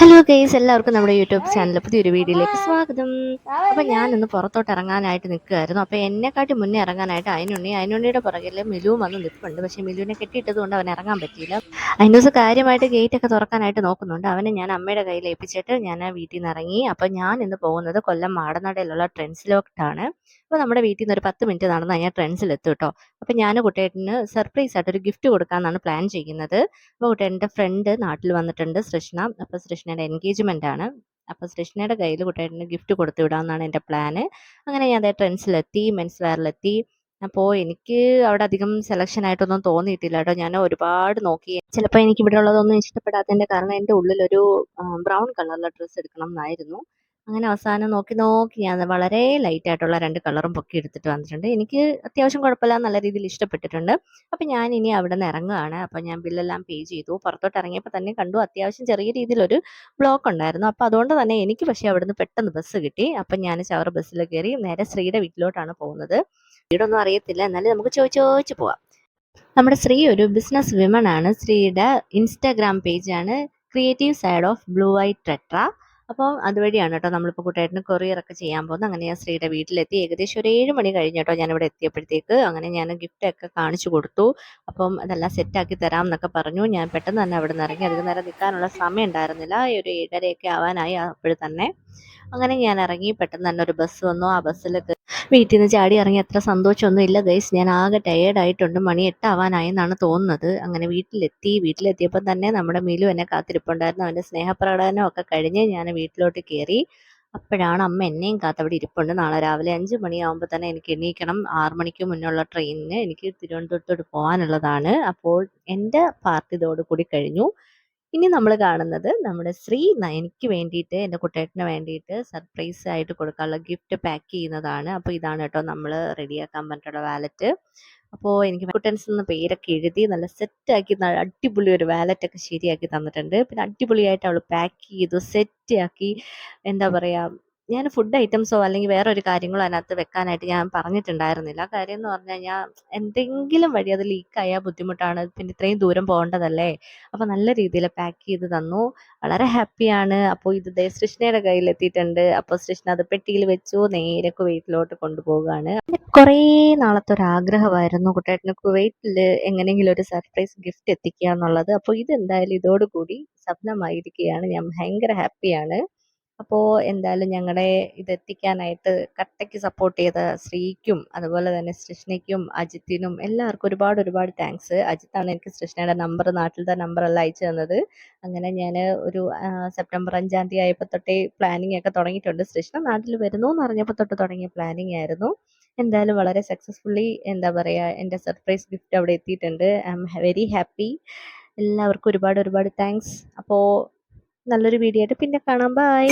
Hello guys എല്ലാവർക്കും നമ്മുടെ YouTube ചാനലിൽ പുതിയൊരു വീഡിയോയിലേക്ക് സ്വാഗതം. അപ്പൊ ഞാൻ ഇന്ന് പുറത്തോട്ട് ഇറങ്ങാനായിട്ട് നിൽക്കുമായിരുന്നു അപ്പോൾ എന്നെക്കാട്ടി മുന്നേ ഇറങ്ങാനായിട്ട് അതിനുണ്ണി അതിനുണ്ണിയുടെ പുറകിൽ മിലുവും വന്ന് നിൽപ്പുണ്ട്. പക്ഷേ മിലുവിനെ കെട്ടിയിട്ടത് കൊണ്ട് അവൻ ഇറങ്ങാൻ പറ്റിയില്ല. അതിന് ദിവസം കാര്യമായിട്ട് ഗേറ്റ് ഒക്കെ തുറക്കാനായിട്ട് നോക്കുന്നുണ്ട്. അവനെ ഞാൻ അമ്മയുടെ കയ്യിൽ ഏൽപ്പിച്ചിട്ട് ഞാൻ വീട്ടിൽ നിന്ന് ഇറങ്ങി. അപ്പോൾ ഞാൻ ഇന്ന് പോകുന്നത് കൊല്ലം മാടനടയിലുള്ള ട്രെൻഡ്സിലോട്ടാണ് അപ്പോൾ നമ്മുടെ വീട്ടിൽ നിന്ന് ഒരു പത്ത് മിനിറ്റ് നടന്ന് കഴിഞ്ഞാൽ ട്രെൻസിലെത്തും കേട്ടോ അപ്പോൾ ഞാൻ കുട്ടേട്ടന് സർപ്രൈസ് ആയിട്ട് ഒരു ഗിഫ്റ്റ് കൊടുക്കാമെന്നാണ് പ്ലാൻ ചെയ്യുന്നത്. അപ്പോൾ കുട്ടേട്ടന്റെ ഫ്രണ്ട് നാട്ടിൽ വന്നിട്ടുണ്ട് സൃഷ്ണ അപ്പോൾ സൃഷ്ണയുടെ എൻഗേജ്മെന്റ് ആണ് അപ്പോൾ സൃഷ്ണയുടെ കയ്യിൽ കുട്ടേട്ടന് ഗിഫ്റ്റ് കൊടുത്തു വിടാമെന്നാണ് എന്റെ പ്ലാന്. അങ്ങനെ ഞാൻ അതേ ട്രെൻഡ്സിലെത്തി മെൻസ് വെയറിലെത്തി. അപ്പോൾ എനിക്ക് അവിടെ അധികം സെലക്ഷൻ ആയിട്ടൊന്നും തോന്നിയിട്ടില്ല കേട്ടോ. ഞാൻ ഒരുപാട് നോക്കി. ചിലപ്പോൾ എനിക്ക് ഇവിടെ ഉള്ളതൊന്നും ഇഷ്ടപ്പെടാത്തതിന്റെ കാരണം എന്റെ ഉള്ളിലൊരു ബ്രൗൺ കളറിലെ ഡ്രസ്സ് എടുക്കണം എന്നായിരുന്നു അങ്ങനെ അവസാനം നോക്കി നോക്കി ഞാൻ വളരെ ലൈറ്റ് ആയിട്ടുള്ള രണ്ട് കളറും പൊക്കി എടുത്തിട്ട് വന്നിട്ടുണ്ട്. എനിക്ക് അത്യാവശ്യം കുഴപ്പമില്ല നല്ല രീതിയിൽ ഇഷ്ടപ്പെട്ടിട്ടുണ്ട്. അപ്പം ഞാൻ ഇനി അവിടെ നിന്ന് ഇറങ്ങുകയാണ് അപ്പം ഞാൻ ബില്ലെല്ലാം പേ ചെയ്തു. പുറത്തോട്ട് ഇറങ്ങിയപ്പോൾ തന്നെ കണ്ടു അത്യാവശ്യം ചെറിയ രീതിയിലൊരു ബ്ലോക്ക് ഉണ്ടായിരുന്നു. അപ്പോൾ അതുകൊണ്ട് തന്നെ എനിക്ക് പക്ഷേ അവിടുന്ന് പെട്ടെന്ന് ബസ് കിട്ടി. അപ്പം ഞാൻ ചവർ ബസ്സിൽ കയറി നേരെ ശ്രീയുടെ വീട്ടിലോട്ടാണ് പോകുന്നത്. വീടൊന്നും അറിയത്തില്ല. എന്നാലും നമുക്ക് ചോദിച്ചോച്ച് ചോദിച്ച് പോവാം. നമ്മുടെ ശ്രീ ഒരു ബിസിനസ് വിമൺ ആണ്. ശ്രീയുടെ Instagram പേജാണ് creative side of blue white ട്രെട്ര അപ്പോൾ അതുവഴിയാണ് കേട്ടോ നമ്മളിപ്പോൾ കൊറിയർ കൊറിയറൊക്കെ ചെയ്യാൻ പോകുന്നത്. അങ്ങനെ ഞാൻ ശ്രീയുടെ വീട്ടിലെത്തി. ഏകദേശം ഒരു ഏഴ് മണി കഴിഞ്ഞ് കേട്ടോ ഞാനിവിടെ എത്തിയപ്പോഴത്തേക്ക്. അങ്ങനെ ഞാൻ ഗിഫ്റ്റൊക്കെ കാണിച്ചു കൊടുത്തു. അപ്പം അതെല്ലാം സെറ്റാക്കി തരാം എന്നൊക്കെ പറഞ്ഞു. ഞാൻ പെട്ടെന്ന് തന്നെ അവിടെ നിന്ന് ഇറങ്ങി. അധികം നേരം നിൽക്കാനുള്ള സമയം ഉണ്ടായിരുന്നില്ല. ഒരു ഏഴരയൊക്കെ ആവാനായി അപ്പോൾ തന്നെ. അങ്ങനെ ഞാൻ ഇറങ്ങി പെട്ടെന്ന് തന്നെ ഒരു ബസ് വന്നു. ആ ബസ്സിൽ വീട്ടിൽ നിന്ന് ചാടി ഇറങ്ങി അത്ര സന്തോഷമൊന്നും ഇല്ല ഗൈസ്. ഞാൻ ആകെ ടയേർഡായിട്ടുണ്ട് മണി എട്ടാവാനായി എന്നാണ് തോന്നുന്നത്. അങ്ങനെ വീട്ടിലെത്തി. വീട്ടിലെത്തിയപ്പോൾ തന്നെ നമ്മുടെ മിലു എന്നെ കാത്തിരിപ്പുണ്ടായിരുന്നു. അവന്റെ സ്നേഹപ്രകടനം ഒക്കെ കഴിഞ്ഞ് ഞാൻ വീട്ടിലോട്ട് കയറി. അപ്പോഴാണ് അമ്മ എന്നെയും കാത്തവിടെ ഇരിപ്പുണ്ട്. നാളെ രാവിലെ അഞ്ച് മണിയാകുമ്പോൾ തന്നെ എനിക്ക് എണീക്കണം. ആറു മണിക്ക് മുന്നുള്ള ട്രെയിനിന് എനിക്ക് തിരുവനന്തപുരത്തോട്ട് പോകാനുള്ളതാണ്. അപ്പോൾ എന്റെ പാർട്ടി ഇതോടുകൂടി കഴിഞ്ഞു. ഇനി നമ്മൾ കാണുന്നത് നമ്മുടെ ശ്രീ എനിക്ക് വേണ്ടിയിട്ട് എന്റെ കുട്ടേട്ടന് വേണ്ടിയിട്ട് സർപ്രൈസ് ആയിട്ട് കൊടുക്കാനുള്ള ഗിഫ്റ്റ് പാക്ക് ചെയ്യുന്നതാണ്. അപ്പോൾ ഇതാണ് കേട്ടോ നമ്മൾ റെഡിയാക്കാൻ പറ്റുള്ള വാലറ്റ് അപ്പോൾ എനിക്ക് കുട്ടൻസ് എന്ന പേരൊക്കെ എഴുതി നല്ല സെറ്റാക്കി അടിപൊളി ഒരു വാലറ്റ് ഒക്കെ ശരിയാക്കി തന്നിട്ടുണ്ട്. പിന്നെ അടിപൊളിയായിട്ട് അവൾ പാക്ക് ചെയ്തു സെറ്റ് ആക്കി എന്താ പറയുക ഞാൻ ഫുഡ് ഐറ്റംസോ അല്ലെങ്കിൽ വേറെ ഒരു കാര്യങ്ങളോ അതിനകത്ത് വെക്കാനായിട്ട് ഞാൻ പറഞ്ഞിട്ടുണ്ടായിരുന്നില്ല. കാര്യം എന്ന് പറഞ്ഞാൽ ഞാൻ എന്തെങ്കിലും വഴി അത് ലീക്കായാൽ ബുദ്ധിമുട്ടാണ്. പിന്നെ ഇത്രയും ദൂരം പോകേണ്ടതല്ലേ? അപ്പോൾ നല്ല രീതിയിൽ പാക്ക് ചെയ്ത് തന്നു. വളരെ ഹാപ്പിയാണ് അപ്പോൾ ഇത് ദേ സൃഷ്ണയുടെ കയ്യിൽ എത്തിയിട്ടുണ്ട് അപ്പോൾ സൃഷ്ണ അത് പെട്ടിയിൽ വെച്ചു. നേരെ കുവൈറ്റിലോട്ട് കൊണ്ടുപോവുകയാണ്. കുറേ നാളത്തെ ഒരു ആഗ്രഹമായിരുന്നു കുട്ടേട്ടന് കുവൈറ്റിൽ എങ്ങനെയെങ്കിലും ഒരു സർപ്രൈസ് ഗിഫ്റ്റ് എത്തിക്കുക എന്നുള്ളത്. അപ്പോൾ ഇതെന്തായാലും ഇതോടുകൂടി സ്വപ്നമായിരിക്കുകയാണ് ഞാൻ ഭയങ്കര ഹാപ്പിയാണ് അപ്പോൾ എന്തായാലും ഞങ്ങളുടെ ഇതെത്തിക്കാനായിട്ട് കട്ടയ്ക്ക് സപ്പോർട്ട് ചെയ്ത ശ്രീക്കും അതുപോലെ തന്നെ സൃഷ്ണയ്ക്കും അജിത്തിനും എല്ലാവർക്കും ഒരുപാട് ഒരുപാട് താങ്ക്സ് അജിത്താണ് എനിക്ക് സൃഷ്ണയുടെ നമ്പർ നാട്ടിലത്തെ നമ്പറെല്ലാം അയച്ചു തന്നത്. അങ്ങനെ ഞാൻ ഒരു സെപ്റ്റംബർ അഞ്ചാം തീയതി ആയപ്പോൾ തൊട്ടേ പ്ലാനിങ് ഒക്കെ തുടങ്ങിയിട്ടുണ്ട്. സൃഷ്ണ നാട്ടിൽ വരുന്നു എന്ന് അറിഞ്ഞപ്പോൾ തൊട്ട് തുടങ്ങിയ പ്ലാനിങ് ആയിരുന്നു. എന്തായാലും വളരെ സക്സസ്ഫുള്ളി എന്താ പറയുക എന്റെ സർപ്രൈസ് ഗിഫ്റ്റ് അവിടെ എത്തിയിട്ടുണ്ട്. ഐ എം വെരി ഹാപ്പി എല്ലാവർക്കും ഒരുപാട് ഒരുപാട് താങ്ക്സ് അപ്പോൾ നല്ലൊരു വീഡിയോ ആയിട്ട് പിന്നെ കാണാം. ബൈ